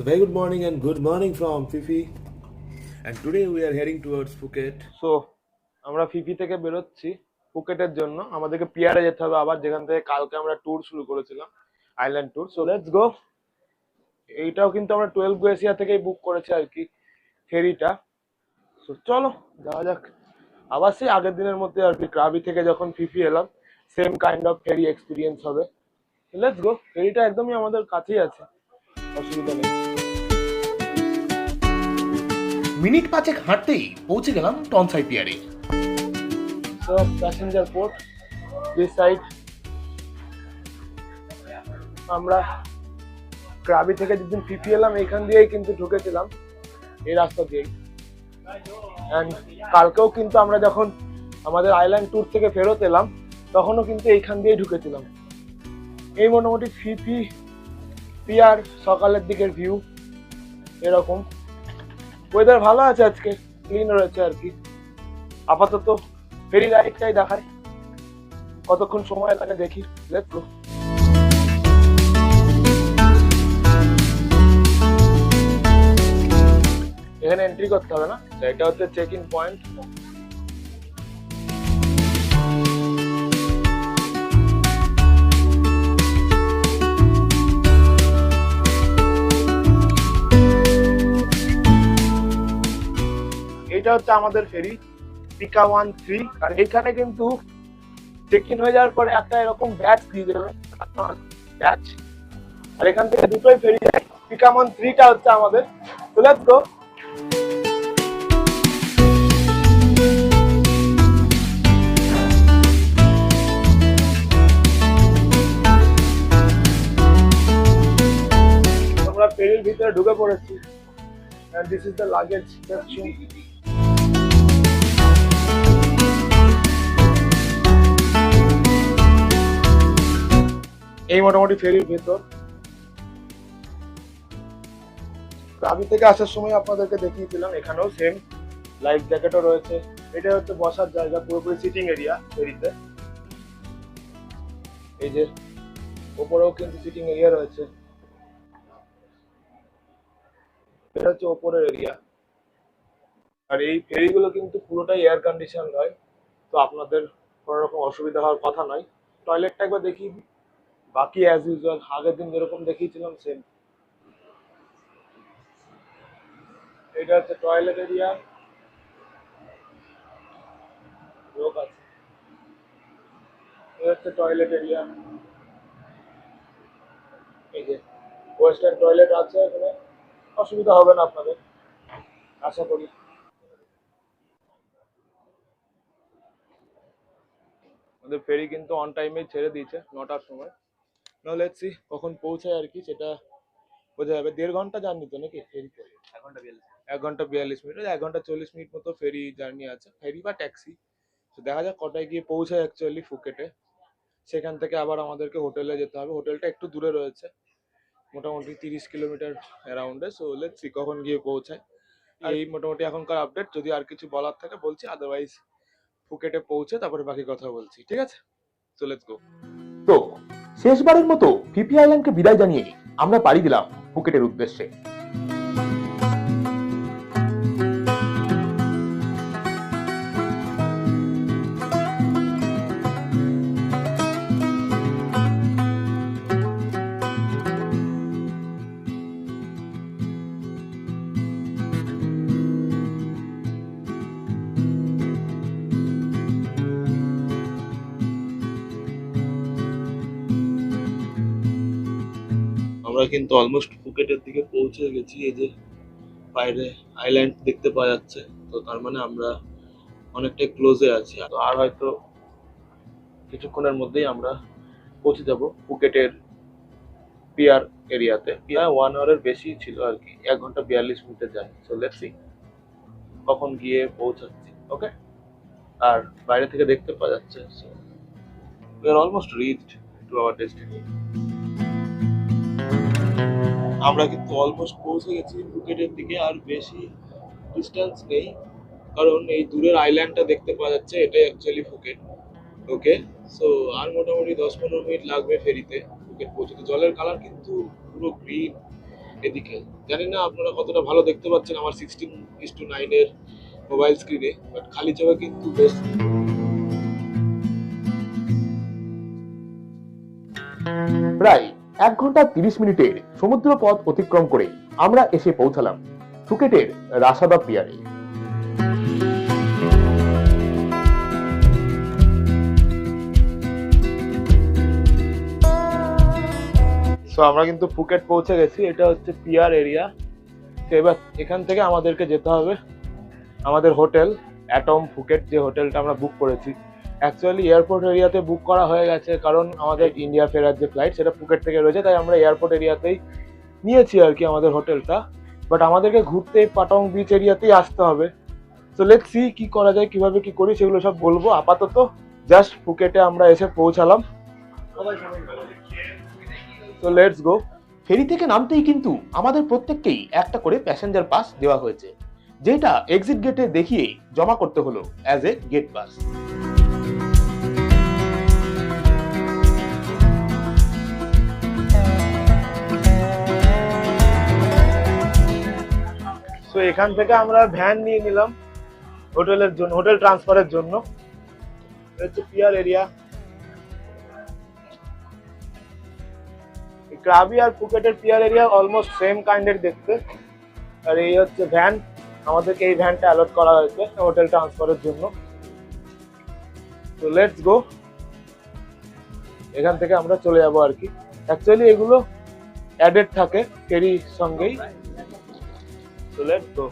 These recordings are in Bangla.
So, very good morning and good morning from Fifi. And today we are heading towards Phuket. So আমরা ফিফি থেকে বেরোচ্ছি ফুকেটের জন্য। আমাদেরকে পিয়ারে যেতে হবে। আবার যেখান থেকে কালকে আমরা ট্যুর শুরু করেছিলাম island tour so let's go এইটাও কিন্তু আমরা টুয়েলভ গো এশিয়া থেকেই বুক করেছি আর কি ফেরিটা সো চলো যাওয়া যাক। আবার সেই আগের দিনের মধ্যে আর কি ক্রাবি থেকে যখন ফিফি এলাম same kind of ferry experience হবে। লেটস গো ফেরিটা একদমই আমাদের কাছেই আছে। অসুবিধা নেই। মিনিট পাঁচেক হাঁটতেই পৌঁছে গেলাম টনসাই পিয়ারে। Port, this side, আমরা ক্রাবি থেকে যেদিন ফিফি এলাম, এখান দিয়েই কিন্তু ঢুকেছিলাম এই রাস্তা দিয়েই অ্যান্ড কালকেও কিন্তু আমরা যখন আমাদের আইল্যান্ড ট্যুর থেকে ফেরত এলাম, তখনও কিন্তু এইখান দিয়েই ঢুকেছিলাম। এই মোটামুটি ফিফি পিয়ার সকালের দিকের ভিউ এরকম। ওয়েদার ভালো আছে আজকে ক্লিন রয়েছে আর কি। আপাতত ফেরি রাইডটাই দেখায়। কতক্ষণ সময় লাগে দেখি লেট এখানে এন্ট্রি করতে হবে না, এটা হচ্ছে চেক ইন পয়েন্ট এটা হচ্ছে আমাদের ফেরি পিকা ওয়ান থ্রি আর এখানে কিন্তু চেক ইন হয়ে যাওয়ার পরে একটা এরকম ব্যাচ দিয়ে দেবে। ব্যাচ আর এখান থেকে দুটোই ফেরি যায় পিকা ওয়ান থ্রিটা হচ্ছে আমাদের। তো আমরা ফেরির ভিতরে ঢুকে পড়েছি। And this is the luggage এই মোটামুটি ফেরির ভেতর। আমি থেকে আসার সময় আপনাদেরকে দেখিয়েছিলাম এখানেও সেম লাইফ জ্যাকেটও রয়েছে। এটা হচ্ছে বসার জায়গা, পুরোপুরি সিটিং এরিয়া ফেরিতে। এই যে ওপরেও কিন্তু সিটিং এরিয়া রয়েছে। এটা হচ্ছে ওপরের এরিয়া আর এই ফেরিগুলো কিন্তু পুরোটাই এয়ার কন্ডিশন হয় তো আপনাদের কোনো রকম অসুবিধা হওয়ার কথা নয়। টয়লেটটা একবার দিই। বাকি অ্যাজ ইউজুয়াল আগের দিন যেরকম দেখিয়েছিলাম সেম এটা হচ্ছে টয়লেট এরিয়া লোক আছে। এটা হচ্ছে টয়লেট এরিয়া এই যে ওয়েস্টার্ন টয়লেট আছে এখানে। অসুবিধা হবে না আপনাদের, আশা করি। আমাদের ফেরি কিন্তু অন টাইমে ছেড়ে দিয়েছে, নটার সময়। নাহলে সি কখন পৌঁছায় আর কি সেটা বোঝা যাবে। দেড় ঘণ্টা জার্নি তো নাকি ঘণ্টা বিয়াল্লিশ এক ঘণ্টা বিয়াল্লিশ মিনিট এক ঘণ্টা চল্লিশ মিনিট মতো ফেরি জার্নি আছে। ফেরি বা ট্যাক্সি তো দেখা যাক কটায় গিয়ে পৌঁছায় অ্যাকচুয়ালি ফুকেটে। সেখান থেকে আবার আমাদেরকে হোটেলে যেতে হবে। হোটেলটা একটু দূরে রয়েছে মোটামুটি তিরিশ কিলোমিটার অ্যারাউন্ডে সো লেটস সি কখন গিয়ে পৌঁছায়। এই মোটামুটি এখনকার আপডেট যদি আর কিছু বলার থাকে বলছি। আদারওয়াইজ ফুকেটে পৌঁছে তারপরে বাকি কথা বলছি। ঠিক আছে? সো লেটস গো শেষবারের মতো ফিপি আইল্যান্ডকে বিদায় জানিয়ে আমরা পাড়ি দিলাম ফুকেটের উদ্দেশ্যে। আমরা কিন্তু অলমোস্ট ফুকেটের দিকে পৌঁছে গেছি, এই যে বাইরে আইল্যান্ড দেখতে পাওয়া যাচ্ছে। তো তার মানে আমরা অনেকটাই ক্লোজে আছি। আর হয়তো কিছুক্ষণের মধ্যেই আমরা পৌঁছে যাব ফুকেটের পিয়ার এরিয়াতে পিয়ার ওয়ান আওয়ারের বেশি ছিল আর কি, এক ঘণ্টা বিয়াল্লিশ মিনিটে যায় সো লেটস কখন গিয়ে পৌঁছাচ্ছি ওকে আর বাইরে থেকে দেখতে পাওয়া যাচ্ছে so we are almost reached to our destination আমরা কিন্তু অলমোস্ট পৌঁছে গেছি ফুকেটের দিকে, আর বেশি ডিস্টেন্স নেই, কারণ এই দূরের আইল্যান্ডটা দেখতে পাওয়া যাচ্ছে, এটাই অ্যাকচুয়ালি ফুকেট ওকে সো আর মোটামুটি দশ পনেরো মিনিট লাগবে ফেরিতে ফুকেট পৌঁছতে। জলের কালার কিন্তু পুরো গ্রিন এদিকে। জানি না আপনারা কতটা ভালো দেখতে পাচ্ছেন আমার সিক্সটিন ইস টু নাইনের মোবাইল স্ক্রিনে বাট খালি চোখে কিন্তু বেশ প্রায় এক ঘণ্টা তিরিশ মিনিটের সমুদ্র পথ অতিক্রম করে আমরা এসে পৌঁছালাম ফুকেটের রাসাদা পিয়ারে সো আমরা কিন্তু ফুকেট পৌঁছে গেছি। এটা হচ্ছে পিয়ার এরিয়া তো এবার এখান থেকে আমাদেরকে যেতে হবে। আমাদের হোটেল অ্যাটম ফুকেট যে হোটেলটা আমরা বুক করেছি। অ্যাকচুয়ালি এয়ারপোর্ট এরিয়াতে বুক করা হয়ে গেছে, কারণ আমাদের ইন্ডিয়া ফেরার যে ফ্লাইট সেটা ফুকেট থেকে রয়েছে, তাই আমরা এয়ারপোর্ট এরিয়াতেই নিয়েছি আর কি আমাদের হোটেলটা। বাট আমাদেরকে ঘুরতে পাটং বিচ এরিয়াতেই আসতে হবে। তো লেট সি কি করা যায়, কীভাবে কি করি, সেগুলো সব বলব। আপাতত জাস্ট ফুকেটে আমরা এসে পৌঁছালাম। তো লেটস গো ফেরি থেকে নামতেই কিন্তু আমাদের প্রত্যেককেই একটা করে প্যাসেঞ্জার পাস দেওয়া হয়েছে, যেটা এক্সিট গেটে দেখিয়ে জমা করতে হলো অ্যাজ এ গেট পাস এখান থেকে আমরা ভ্যান নিয়ে নিলাম হোটেলের জন্য, হোটেল ট্রান্সফারের জন্য। হচ্ছে পিয়ার এরিয়া। ক্রাবি আর ফুকেটের পিয়ার এরিয়া অলমোস্ট সেম কাইন্ডের দেখতে। আর এই হচ্ছে ভ্যান। আমাদেরকে এই ভ্যানটা অ্যালট করা হয়েছে হোটেল ট্রান্সফারের জন্য। তো লেটস গো এখান থেকে আমরা চলে যাব আর কি। অ্যাকচুয়ালি এগুলো অ্যাডেড থাকে ফেরির সঙ্গেই। So let's go.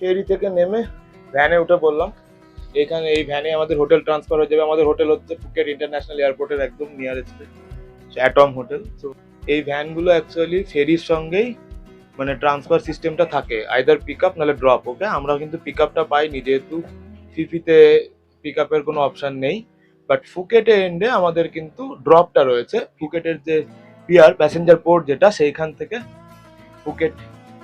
ফেরি থেকে নেমে? ভ্যানে উঠে পড়লাম এখানে এই ভ্যানে আমাদের হোটেল ট্রান্সফার হয়ে যাবে। আমাদের হোটেল হচ্ছে ফুকেট ইন্টারন্যাশনাল এয়ারপোর্টের একদম নিয়ারেস্ট অ্যাটম হোটেল তো এই ভ্যানগুলো অ্যাকচুয়ালি ফেরির সঙ্গেই মানে ট্রান্সফার সিস্টেমটা থাকে। আইদার পিক আপ নাহলে ড্রপ ওকে আমরা কিন্তু পিক আপটা পাইনি যেহেতু ফিফিতে পিক আপের কোনো অপশন নেই। বাট ফুকেটে এন্ডে আমাদের কিন্তু ড্রপটা রয়েছে। ফুকেটের যে পিয়ার প্যাসেঞ্জার পোর্ট যেটা, সেইখান থেকে ফুকেট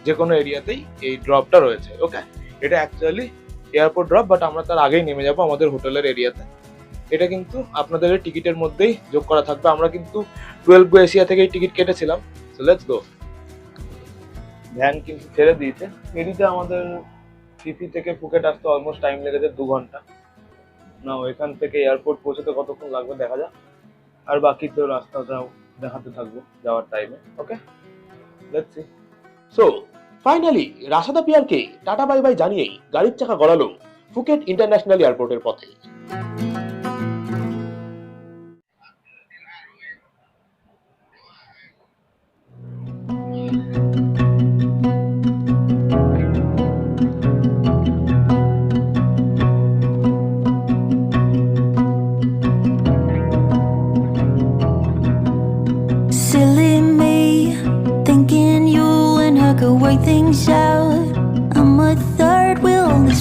যে কোনো এরিয়াতেই এই ড্রপটা রয়েছে ওকে এটা অ্যাকচুয়ালি এয়ারপোর্ট ড্রপ বাট আমরা তার আগেই নেমে যাব আমাদের হোটেলের এরিয়াতে। এটা কিন্তু আপনাদের টিকিটের মধ্যেই যোগ করা থাকবে। আমরা কিন্তু টুয়েলভ গো এশিয়া থেকেই টিকিট কেটেছিলাম। সো লেটস গো ভ্যান কিন্তু ছেড়ে দিয়েছে। ফেরিতে আমাদের ফিফি থেকে ফুকেট আসতে অলমোস্ট টাইম লেগেছে দু ঘণ্টা। না এখান থেকে এয়ারপোর্ট পৌঁছতে কতক্ষণ লাগবে দেখা যাক। আর বাকি তো রাস্তাটাও দেখাতে থাকব যাওয়ার টাইমে okay let's see so finally Rassada পিয়ারকে tata bye bye জানিয়েই গাড়ির চাকা গড়ালো ফুকেট ইন্টারন্যাশনাল এয়ারপোর্টের পথে।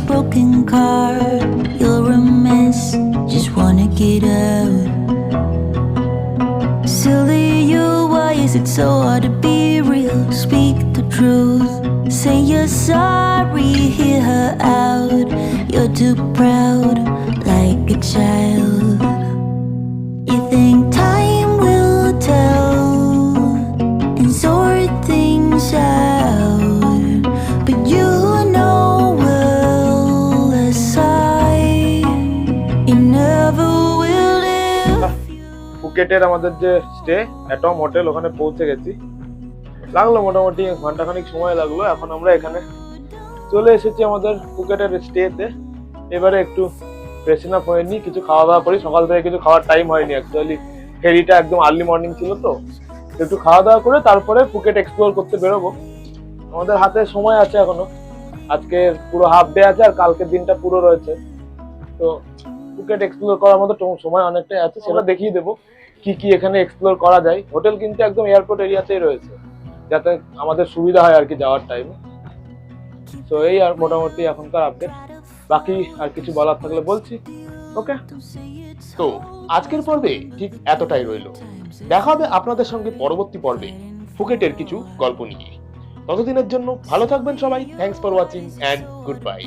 Broken car. You're a mess, just wanna get out. Silly you, why is it so hard to be real? Speak the truth. Say you're sorry, hear her out. You're too proud, like a child. ফুকেটের আমাদের যে স্টে অ্যাটম হোটেল ওখানে পৌঁছে গেছি। লাগল মোটামুটি ঘন্টাখানিক সময় লাগল, এখন আমরা এখানে চলে এসেছি আমাদের ফুকেটের স্টেতে এবারে একটু ফ্রেশন আপ হয়নি কিছু খাওয়া দাওয়া করি। সকাল থেকে কিছু খাওয়ার টাইম হয়নি অ্যাকচুয়ালি ফেরিটা একদম আর্লি মর্নিং ছিল তো। একটু খাওয়া দাওয়া করে তারপরে ফুকেট এক্সপ্লোর করতে বেরোবো। আমাদের হাতে সময় আছে এখনও। আজকে পুরো হাফ ডে আছে আর কালকের দিনটা পুরো রয়েছে। তো ফুকেট এক্সপ্লোর করার মতো সময় অনেকটাই আছে, সেটা দেখিয়ে দেবো। কি কি এখানে এক্সপ্লোর করা যায়। হোটেল কিন্তু একদম এয়ারপোর্ট এরিয়াতেই রয়েছে। যাতে আমাদের সুবিধা হয় আর কি যাওয়ার টাইমে তো এই আর মোটামুটি এখনকার আপডেট বাকি আর কিছু বলার থাকলে বলছি। ওকে তো, আজকের পর্বে ঠিক এতটাই রইল। দেখা হবে আপনাদের সঙ্গে পরবর্তী পর্বে ফুকেটের কিছু গল্প নিয়ে। ততদিনের জন্য ভালো থাকবেন সবাই। Thanks for watching and good bye